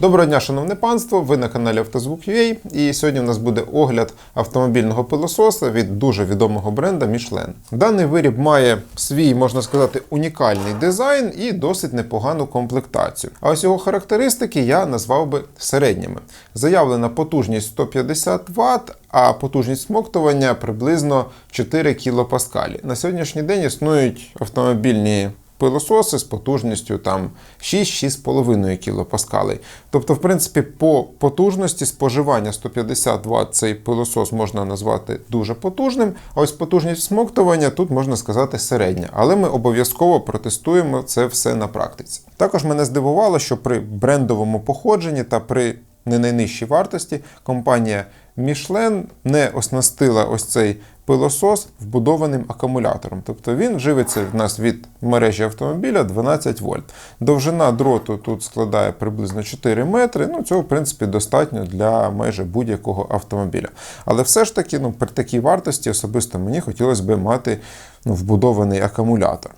Доброго дня, шановне панство! Ви на каналі Автозвук.ua і сьогодні у нас буде огляд автомобільного пилососа від дуже відомого бренда Michelin. Даний виріб має свій, можна сказати, унікальний дизайн і досить непогану комплектацію. А ось його характеристики я назвав би середніми. Заявлена потужність 150 Вт, а потужність смоктування приблизно 4 кПа. На сьогоднішній день існують автомобільні пилососи з потужністю там 6-6,5 кПа. Тобто, в принципі, по потужності споживання 150 Вт цей пилосос можна назвати дуже потужним. А ось потужність всмоктування тут можна сказати середня. Але ми обов'язково протестуємо це все на практиці. Також мене здивувало, що при брендовому походженні та при не найнижчій вартості компанія Michelin не оснастила ось цей пилосос вбудованим акумулятором. Тобто він живиться в нас від мережі автомобіля 12 вольт. Довжина дроту тут складає приблизно 4 метри. Ну, цього, в принципі, достатньо для майже будь-якого автомобіля. Але все ж таки, ну, при такій вартості особисто мені хотілося б мати ну, вбудований акумулятор.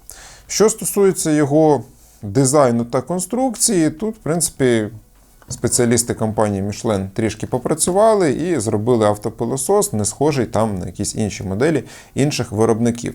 Що стосується його дизайну та конструкції, тут, в принципі, Спеціалісти компанії Michelin трішки попрацювали і зробили автопилосос, не схожий там на якісь інші моделі інших виробників.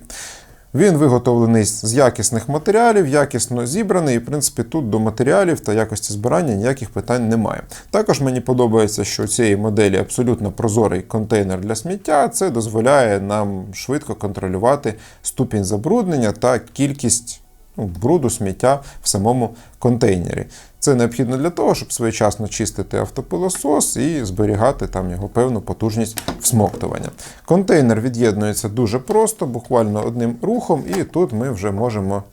Він виготовлений з якісних матеріалів, якісно зібраний, і в принципі тут до матеріалів та якості збирання ніяких питань немає. Також мені подобається, що у цієї моделі абсолютно прозорий контейнер для сміття. Це дозволяє нам швидко контролювати ступінь забруднення та кількість ну, бруду, сміття в самому контейнері. Це необхідно для того, щоб своєчасно чистити автопилосос і зберігати там його певну потужність всмоктування. Контейнер від'єднується дуже просто, буквально одним рухом, і тут ми вже можемо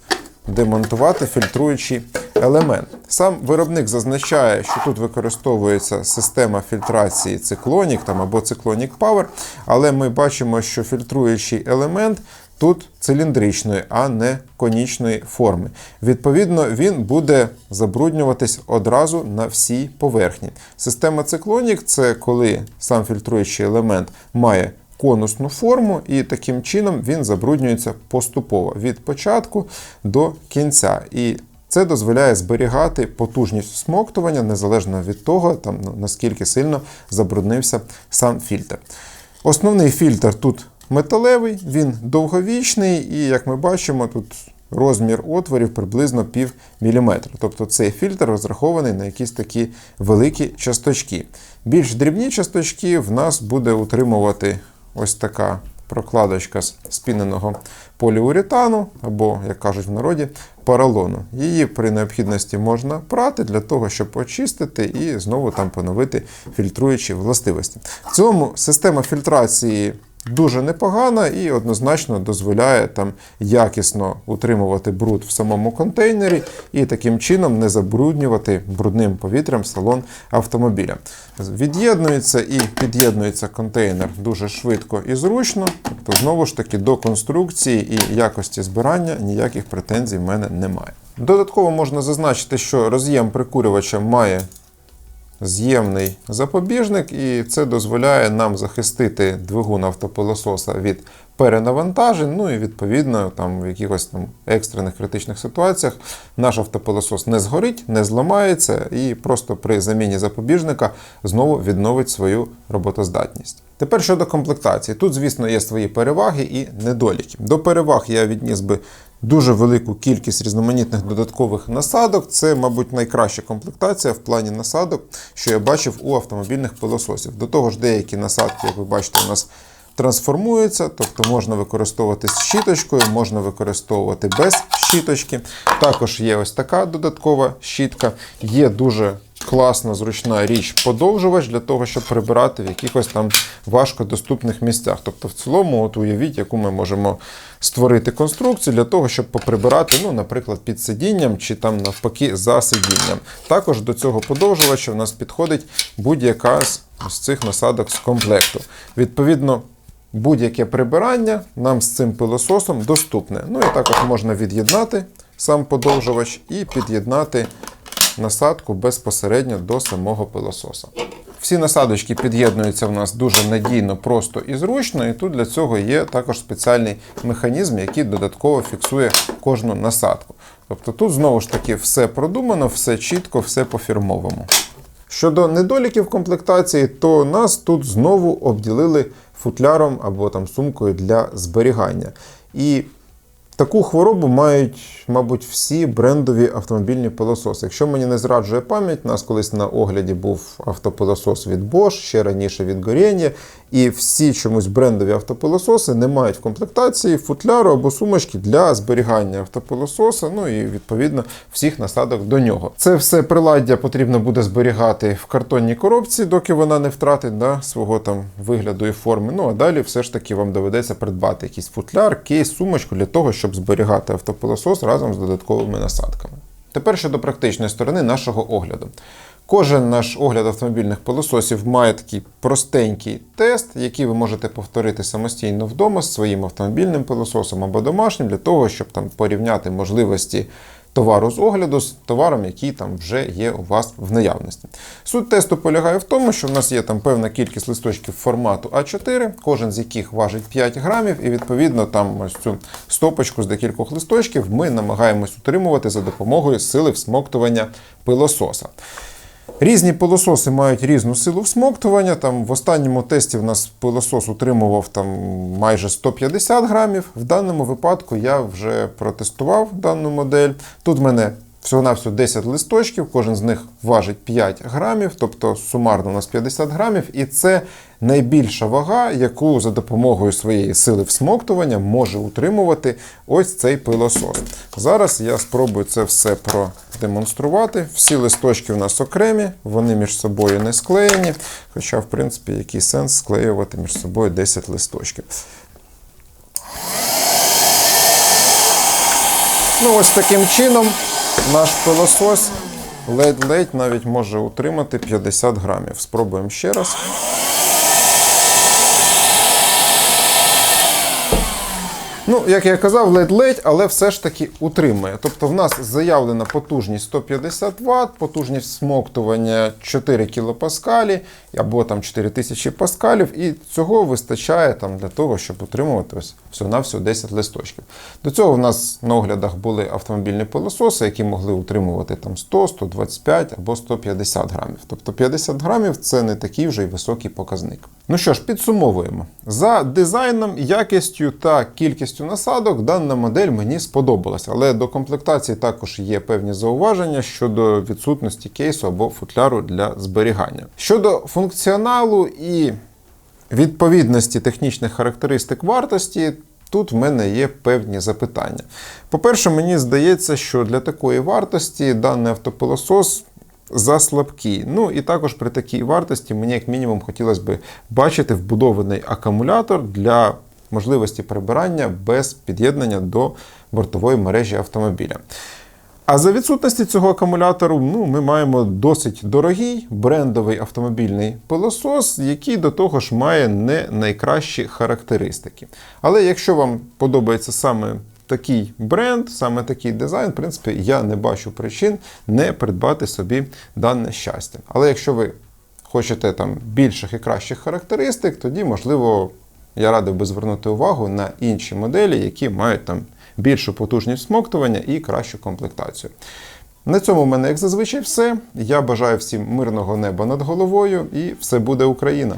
демонтувати фільтруючий елемент. Сам виробник зазначає, що тут використовується система фільтрації Cyclonic там, або Cyclonic Power, але ми бачимо, що фільтруючий елемент тут циліндричної, а не конічної форми. Відповідно, він буде забруднюватись одразу на всій поверхні. Система циклонік це коли сам фільтруючий елемент має конусну форму, і таким чином він забруднюється поступово від початку до кінця. І це дозволяє зберігати потужність всмоктування незалежно від того, там, ну, наскільки сильно забруднився сам фільтр. Основний фільтр тут металевий, він довговічний, і, як ми бачимо, тут розмір отворів приблизно пів міліметра. Тобто цей фільтр розрахований на якісь такі великі часточки. Більш дрібні часточки в нас буде утримувати ось така прокладочка з спіненого поліуретану, або, як кажуть в народі, поролону. Її при необхідності можна прати для того, щоб очистити і знову там поновити фільтруючі властивості. В цілому система фільтрації. Дуже непогана і однозначно дозволяє там якісно утримувати бруд в самому контейнері і таким чином не забруднювати брудним повітрям салон автомобіля. Від'єднується і під'єднується контейнер дуже швидко і зручно. Тобто, знову ж таки, до конструкції і якості збирання ніяких претензій в мене немає. Додатково можна зазначити, що роз'єм прикурювача має з'ємний запобіжник, і це дозволяє нам захистити двигун автопилососа від перенавантажень. Ну і відповідно, там в якихось там екстрених критичних ситуаціях наш автопилосос не згорить, не зламається і просто при заміні запобіжника знову відновить свою роботоздатність. Тепер щодо комплектації. Тут, звісно, є свої переваги і недоліки. До переваг я відніс би дуже велику кількість різноманітних додаткових насадок. Це, мабуть, найкраща комплектація в плані насадок, що я бачив у автомобільних пилососів. До того ж, деякі насадки, як ви бачите, у нас трансформуються, тобто можна використовувати з щіточкою, можна використовувати без щіточки. Також є ось така додаткова щітка. Є дуже класна, зручна річ подовжувач для того, щоб прибирати в якихось там важкодоступних місцях. Тобто, в цілому, от уявіть, яку ми можемо створити конструкцію для того, щоб поприбирати, ну, наприклад, під сидінням чи там навпаки за сидінням. Також до цього подовжувача в нас підходить будь-яка з цих насадок з комплекту. Відповідно. Будь-яке прибирання нам з цим пилососом доступне. Ну і також можна від'єднати сам подовжувач і під'єднати насадку безпосередньо до самого пилососа. Всі насадочки під'єднуються в нас дуже надійно, просто і зручно, і тут для цього є також спеціальний механізм, який додатково фіксує кожну насадку. Тобто тут знову ж таки все продумано, все чітко, все по-фірмовому. Щодо недоліків комплектації, то нас тут знову обділили футляром або там сумкою для зберігання. І Таку хворобу мають, мабуть, всі брендові автомобільні пилососи. Якщо мені не зраджує пам'ять, у нас колись на огляді був автопилосос від Bosch, ще раніше від Gorenie, і всі чомусь брендові автопилососи не мають в комплектації футляру або сумочки для зберігання автопилососа, ну і відповідно всіх насадок до нього. Це все приладдя потрібно буде зберігати в картонній коробці, доки вона не втратить да, свого там вигляду і форми. Ну а далі все ж таки вам доведеться придбати якийсь футляр, кейс, сумочку для того, щоб зберігати автопилосос разом з додатковими насадками. Тепер щодо практичної сторони нашого огляду. Кожен наш огляд автомобільних пилососів має такий простенький тест, який ви можете повторити самостійно вдома з своїм автомобільним пилососом або домашнім, для того, щоб там порівняти можливості товару з огляду з товаром, який там вже є у вас в наявності. Суть тесту полягає в тому, що в нас є там певна кількість листочків формату А4, кожен з яких важить 5 грамів, і відповідно там ось цю стопочку з декількох листочків ми намагаємось утримувати за допомогою сили всмоктування пилососа. Різні пилососи мають різну силу всмоктування. Там в останньому тесті в нас пилосос утримував там майже 150 грамів. В даному випадку я вже протестував дану модель. Тут в мене всього-навсього 10 листочків, кожен з них важить 5 грамів, тобто сумарно у нас 50 грамів, і це найбільша вага, яку за допомогою своєї сили всмоктування може утримувати ось цей пилосос. Зараз я спробую це все продемонструвати. Всі листочки у нас окремі, вони між собою не склеєні. Хоча, в принципі, який сенс склеювати між собою 10 листочків. Ну, ось таким чином наш пилосос ледь-ледь навіть може утримати 50 грамів. Спробуємо ще раз. Ну, як я казав, ледь-ледь, але все ж таки утримує. Тобто в нас заявлена потужність 150 Вт, потужність смоктування 4 кПа або там 4000 паскалів, і цього вистачає там для того, щоб утримувати ось всього-навсього 10 листочків. До цього в нас на оглядах були автомобільні пилососи, які могли утримувати там 100, 125 або 150 грамів. Тобто 50 грамів це не такий вже й високий показник. Ну що ж, підсумовуємо. За дизайном, якістю та кількістю насадок дана модель мені сподобалася, але до комплектації також є певні зауваження щодо відсутності кейсу або футляру для зберігання. Щодо функціоналу і відповідності технічних характеристик вартості. Тут в мене є певні запитання. По-перше, мені здається, що для такої вартості даний автопилосос заслабкий. Ну і також при такій вартості мені, як мінімум, хотілося б бачити вбудований акумулятор для можливості прибирання без під'єднання до бортової мережі автомобіля. А за відсутності цього акумулятору ну, ми маємо досить дорогий брендовий автомобільний пилосос, який до того ж має не найкращі характеристики. Але якщо вам подобається саме такий бренд, саме такий дизайн, в принципі, я не бачу причин не придбати собі дане щастя. Але якщо ви хочете там більших і кращих характеристик, тоді, можливо, я радив би звернути увагу на інші моделі, які мають там більшу потужність смоктування і кращу комплектацію. На цьому в мене, як зазвичай, все. Я бажаю всім мирного неба над головою і все буде Україна!